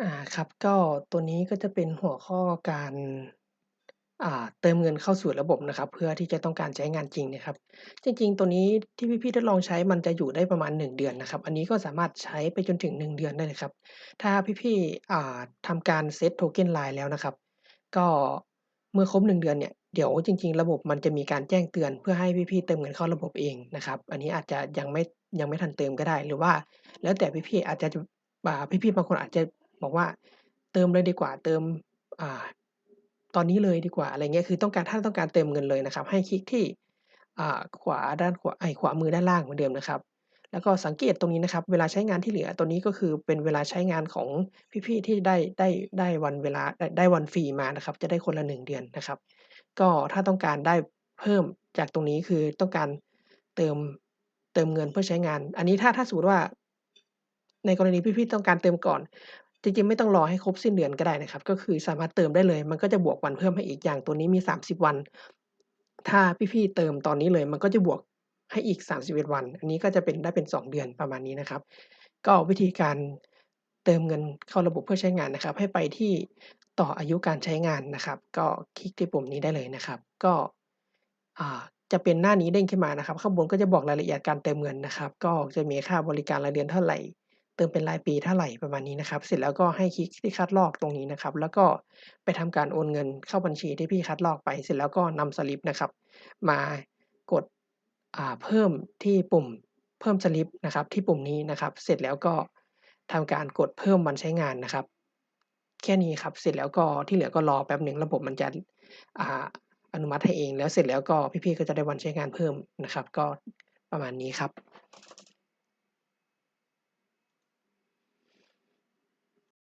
อ่า ครับ ก็ตัวนี้ก็จะเป็นหัวข้อการ อ่า เติมเงินเข้าสู่ระบบนะครับ เพื่อที่จะต้องการใช้งานจริงนี่ยครับ จริง ๆ ตัวนี้ที่พี่ ๆ ทดลองใช้มันจะอยู่ได้ประมาณ 1 เดือนนะครับ อันนี้ก็สามารถใช้ไปจนถึง 1 เดือนได้เลยครับ ถ้าพี่ ๆ อ่า ทำการเซต token LINE แล้วนะครับ ก็เมื่อครบ 1 เดือนเนี่ย เดี๋ยวจริง ๆ ระบบมันจะมีการแจ้งเตือน เพื่อให้พี่ ๆ เติมเงินเข้าระบบเองนะครับ อันนี้อาจจะยังไม่ ยังไม่ทันเติมก็ได้ หรือว่าแล้วแต่พี่ ๆ อาจจะจอ่า พี่ ๆ บางคนอาจจะ บอกว่า"เติมเลยดีกว่าเติมอ่าตอนนี้เลยดีกว่า"อะไรเงี้ยคือต้องการถ้าต้องการเติมเงินเลยนะครับ ให้คลิกที่อ่าขวาด้านขวาไอขวามือด้านล่างเหมือนเดิมนะครับ แล้วก็สังเกตตรงนี้นะครับ เวลาใช้งานที่เหลือตัวนี้ก็คือเป็นเวลาใช้งานของพี่ๆที่ได้ได้ได้วันเวลาได้ได้วันฟรีมานะครับ จะได้คนละ 1 เดือนนะครับ ก็ถ้าต้องการได้เพิ่มจากตรงนี้คือต้องการเติมเติมเงินเพื่อใช้งาน อันนี้ถ้าถ้าสมมติว่า ในกรณีพี่ๆต้องการเติมก่อน จริงๆไม่ต้องรอให้ครบสิ้นเดือนก็ได้นะครับ ก็คือสามารถเติมได้เลย มันก็จะบวกวันเพิ่มให้อีกอย่างตัวนี้มี 30 วัน ถ้าพี่ๆเติมตอนนี้เลย มันก็จะบวกให้อีก31วัน อันนี้ก็จะเป็นได้เป็น 2 เดือนประมาณนี้นะครับ ก็วิธีการเติมเงินเข้าระบบเพื่อใช้งานนะครับ ให้ไปที่ต่ออายุการใช้งานนะครับ ก็คลิกที่ปุ่มนี้ได้เลยนะครับ ก็จะเป็นหน้านี้เด้งขึ้นมานะครับ ข้างบนก็จะบอกรายละเอียดการเติมเงินนะครับ ก็จะมีค่าบริการรายเดือนเท่าไหร่ เติมเป็นรายปีเท่าไหรประมาณนี้นะครับ เสร็จแล้วก็ให้คลิกที่คัดลอกตรงนี้นะครับ แล้วก็ไปทำการโอนเงินเข้าบัญชีที่พี่คัดลอกไป เสร็จแล้วก็นำสลิปนะครับ มากดเพิ่มที่ปุ่มเพิ่มสลิปนะครับ ที่ปุ่มนี้นะครับ เสร็จแล้วก็ทำการกดเพิ่มวันใช้งานนะครับ แค่นี้ครับ เสร็จแล้วก็ที่เหลือก็รอแป๊บหนึ่งระบบมันจะอนุมัติให้เอง แล้วเสร็จแล้วก็พี่ๆก็จะได้วันใช้งานเพิ่มนะครับ ก็ประมาณนี้ครับ